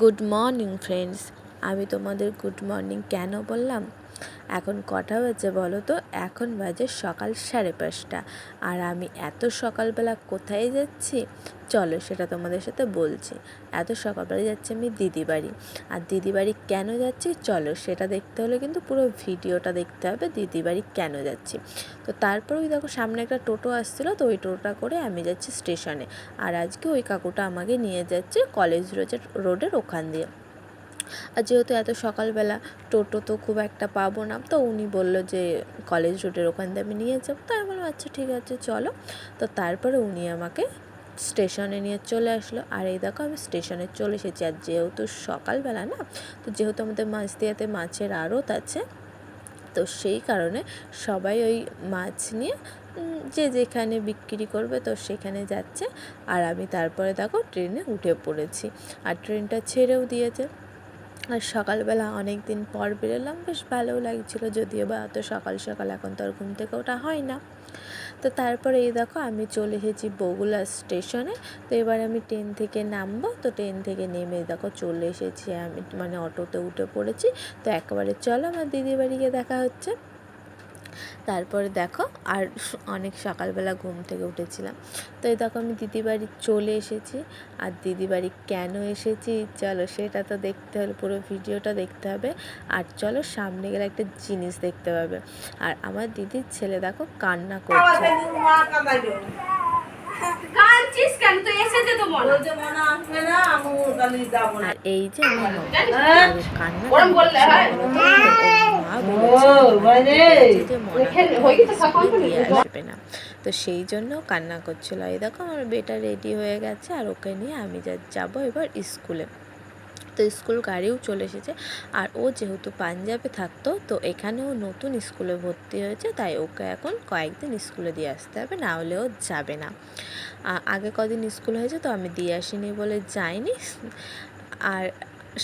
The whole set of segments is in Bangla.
গুড মর্নিং ফ্রেন্ডস আমি তোমাদের গুড মর্নিং কেন বললাম? এখন কটা বাজে বলো তো? এখন বাজে সকাল সাড়ে পাঁচটা। আর আমি এত সকালবেলা কোথায় যাচ্ছি? চলো সেটা তোমাদের সাথে বলছি। এত সকালবেলা যাচ্ছি আমি দিদি বাড়ি আর দিদি বাড়ি কেন যাচ্ছি? চলো সেটা দেখতে হলে কিন্তু পুরো ভিডিওটা দেখতে হবে দিদি বাড়ি কেন যাচ্ছি। তো তারপর ওই দেখো সামনে একটা টোটো আসছিল, তো ওই টোটোটা করে আমি যাচ্ছি স্টেশনে। আর আজকে ওই কাকুটা আমাকে নিয়ে যাচ্ছে কলেজ রোডের রোডের ওখান দিয়ে। আর যেহেতু এত সকালবেলা টোটো তো খুব একটা পাবো না, তো উনি বলল যে কলেজ রোডের ওখান দিয়ে আমি নিয়ে যাব। তাই বললাম আচ্ছা ঠিক আছে, চলো। তো তারপরে উনি আমাকে স্টেশনে নিয়ে চলে আসলো। আর এই দেখো, আমি স্টেশনে চলে এসেছি। আর যেহেতু সকালবেলা না, তো যেহেতু আমাদের মাছদিয়াতে মাছের আড়ত আছে, তো সেই কারণে সবাই ওই মাছ নিয়ে যে যেখানে বিক্রি করবে তো সেখানে যাচ্ছে। আর আমি তারপরে দেখো, ট্রেনে উঠে পড়েছি। আর ট্রেনটা ছেড়েও দিয়েছে। আর সকালবেলা অনেক দিন পর বেরোলাম, বেশ ভালোও লাগছিল যদিও বা অত সকাল সকাল এখন তো আর ঘুম থেকে ওটা হয় না। তো তারপরে এই দেখো আমি চলে এসেছি বগুলা স্টেশনে, তো এবার আমি ট্রেন থেকে নামবো, তো ট্রেন থেকে নেমে দেখো চলে এসেছি আমি মানে অটোতে উঠে পড়েছি। তো একবারে চলো আমার দিদি বাড়িকে দেখা হচ্ছে। তারপরে দেখো আর অনেক সকালবেলা ঘুম থেকে উঠেছিলাম। তো এই দেখো আমি দিদি বাড়ি চলে এসেছি। আর দিদি বাড়ি কেন এসেছি? চলো সেটা তো দেখতে হলে পুরো ভিডিওটা দেখতে হবে। আর চলো সামনে গেলে একটা জিনিস দেখতে পাবে। আর আমার দিদির ছেলে দেখো কান্না করছে। আর এই যে আমার হ্যাঁ। কান্না না। তো সেই জন্য কান্না করছিল। এই দেখো, আমার বেটা রেডি হয়ে গেছে আর ওকে নিয়ে আমি যা যাব এবার স্কুলে। তো স্কুল গাড়িও চলে এসেছে। আর ও যেহেতু পাঞ্জাবে থাকতো, তো এখানেও নতুন স্কুলে ভর্তি হয়েছে, তাই ওকে এখন কয়েকদিন স্কুলে দিয়ে আসতে হবে, না হলে ও যাবে না। আগে কদিন স্কুল হয়েছে, তো আমি দিয়ে আসিনি বলে যাইনি। আর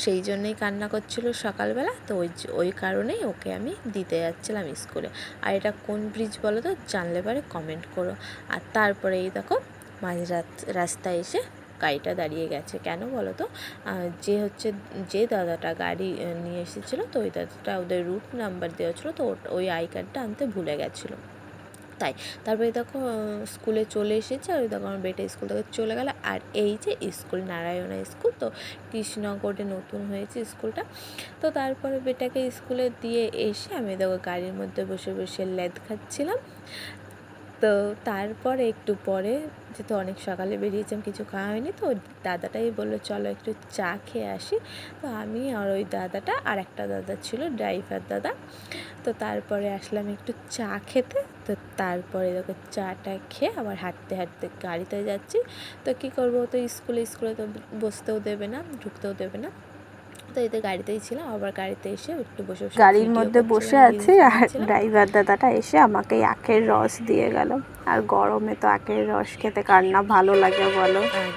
সেই জন্যই কান্না করছিল সকালবেলা। তো ওই ওই কারণেই ওকে আমি দিতে যাচ্ছিলাম স্কুলে। আর এটা কোন ব্রিজ বলো তো, জানলে পারে কমেন্ট করো। আর তারপরে এই দেখো মাঝ রাস্তায় এসে গাড়িটা দাঁড়িয়ে গেছে। কেন বলো তো? যে হচ্ছে, যে দাদাটা গাড়ি নিয়ে এসেছিল, তো ওই দাদাটা ওদের রুট নাম্বার দেওয়া ছিল, তো ওই আই কার্ডটা আনতে ভুলে গেছিল। তাই। তারপরে দেখো স্কুলে চলে এসেছে আর দেখো আমার বেটা স্কুল থেকে চলে গেল। আর এই যে স্কুল, নারায়ণা স্কুল, তো কৃষ্ণনগরে নতুন হয়েছে স্কুলটা। তো তারপরে বেটাকে স্কুলে দিয়ে এসে আমি দেখো গাড়ির মধ্যে বসে বসে লেদ খাচ্ছিলাম। তো তারপরে একটু পরে যেহেতু অনেক সকালে বেরিয়েছিলাম কিছু খাওয়া হয়নি, তো দাদাটাই বলল, চলো একটু চা খেয়ে আসি। তো আমি আর ওই দাদাটা আর একটা দাদা ছিল, ড্রাইভার দাদা। তো তারপরে আসলাম একটু চা খেতে। তো তারপরে দেখো চাটা খেয়ে আবার হাঁটতে হাঁটতে গাড়িতে যাচ্ছি। তো কী করব? তো স্কুলে স্কুলে তো বসতেও দেবে না ঢুকতেও দেবে না। তো এতে গাড়িতেই ছিলাম আবার গাড়িতে এসে একটু বসে গাড়ির মধ্যে বসে আছি আর ড্রাইভার দাদাটা এসে আমাকে এই আখের রস দিয়ে গেল। আর গরমে তো আখের রস খেতে কার না ভালো লাগে বলো। আর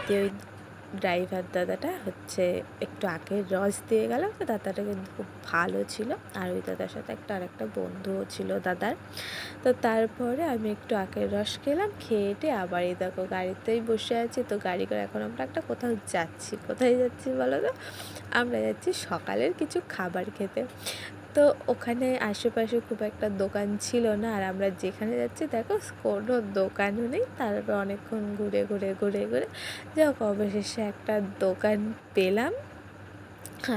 ড্রাইভার দাদাটা হচ্ছে একটু আখের রস দিয়ে গেল। তো দাদাটা কিন্তু খুব ভালো ছিল। আর ওই দাদার সাথে একটা আরেকটা বন্ধুও ছিল দাদার। তো তারপরে আমি একটু আখের রস খেলাম, খেয়ে টেয়ে আবার এই দেখো গাড়িতেই বসে আছি। তো গাড়ি করে এখন আমরা একটা কোথাও যাচ্ছি। কোথায় যাচ্ছি বলো তো? আমরা যাচ্ছি সকালের কিছু খাবার খেতে। তো ওখানে আশেপাশে খুব একটা দোকান ছিল না। আর আমরা যেখানে যাচ্ছি, দেখো কোনো দোকানও নেই। তারপর অনেকক্ষণ ঘুরে ঘুরে ঘুরে ঘুরে যাই হোক অবশেষে একটা দোকান পেলাম।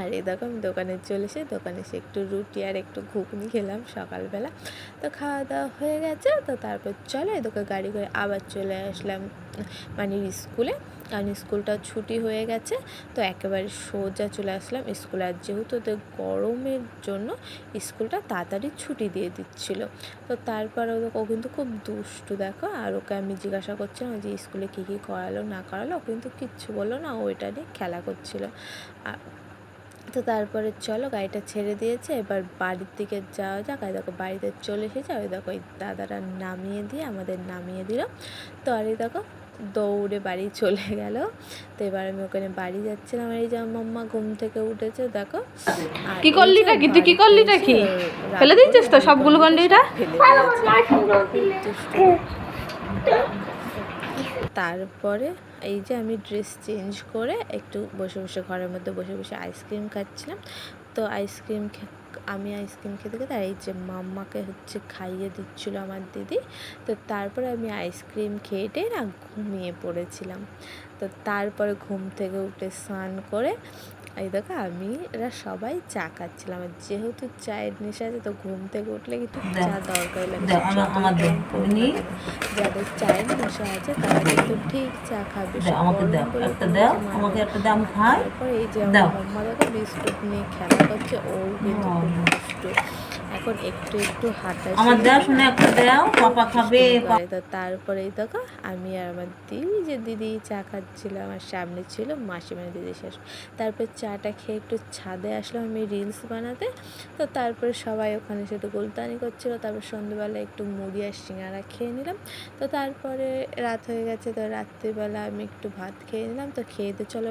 আর দেখো আমি দোকানে চলে এসে দোকানে এসে একটু রুটি আর একটু ঘুগনি খেলাম সকালবেলা। তো খাওয়া দাওয়া হয়ে গেছে, তো তারপর চলো এই দোকান গাড়ি করে আবার চলে আসলাম মানে স্কুলে। কারণ স্কুলটা ছুটি হয়ে গেছে, তো একেবারে সোজা চলে আসলাম স্কুলে। আর যেহেতু ওদের গরমের জন্য স্কুলটা তাড়াতাড়ি ছুটি দিয়ে দিচ্ছিল, তো তারপরে ও কিন্তু খুব দুষ্টু দেখো। আর ওকে আমি জিজ্ঞাসা করছিলাম যে স্কুলে কী কী করালো না করালো, ও কিন্তু কিচ্ছু বলল না, ও নিয়ে খেলা করছিল। আর তো তারপরে চলো গাড়িটা ছেড়ে দিয়েছে। এবার বাড়ির দিকে যাওয়া যাক। আর দেখো বাড়িতে চলে এসেছে। ওই দেখো ওই দাদারা নামিয়ে দিয়ে আমাদের নামিয়ে দিল। তো আর এই দেখো দৌড়ে বাড়ি চলে গেল। তো এবার আমি ওখানে বাড়ি যাচ্ছিলাম। আর এই যে মাম্মা ঘুম থেকে উঠেছে দেখো। কি করলি যে টা কি? তুই কি করলি টা কি? বাড়িতে এসে ফেলে দিচ্ছিস তো করে সবগুলো তারপরে এই যে আমি ড্রেস চেঞ্জ করে একটু বসে বসে ঘরের মধ্যে বসে বসে আইসক্রিম খাচ্ছিলাম। তো আইসক্রিম আমি আইসক্রিম খেতে খেতে এই যে মাম্মাকে হচ্ছে খাইয়ে দিচ্ছিল আমার দিদি। তো তারপরে আমি আইসক্রিম খেয়ে টেয়ে না ঘুমিয়ে পড়েছিলাম। তো তারপরে ঘুম থেকে উঠে স্নান করে এই দেখো আমি এরা সবাই চা খাচ্ছিলাম। যেহেতু চায়ের নেশা আছে তো ঘুম থেকে উঠলে কিন্তু চা দরকার লাগে। যাদের চায়ের নেশা আছে তারা কিন্তু ঠিক চা খাবে। খাই। এই যে। আমার মা দেখো বিস্কুট নিয়ে খেলা করছে ও কিন্তু এখন একটু একটু হাঁটা আমার দাও শুনে একটা দাও পাপা খাবে তো তারপরে এই দেখো আমি আর আমার দিদি যে দিদি চা খাচ্ছিল আমার সামনে ছিল মাসিমার দিদি শেষ। তারপর চাটা খেয়ে একটু ছাদে আসলাম আমি রিলস বানাতে। তো তারপরে সবাই ওখানে সেটা গোলতানি করছিল তারপর সন্ধ্যেবেলা একটু মুড়ি আর সিঙ্গারা খেয়ে নিলাম। তো তারপরে রাত হয়ে গেছে তো রাত্রিবেলা আমি একটু ভাত খেয়ে নিলাম তো খেয়ে তো চলো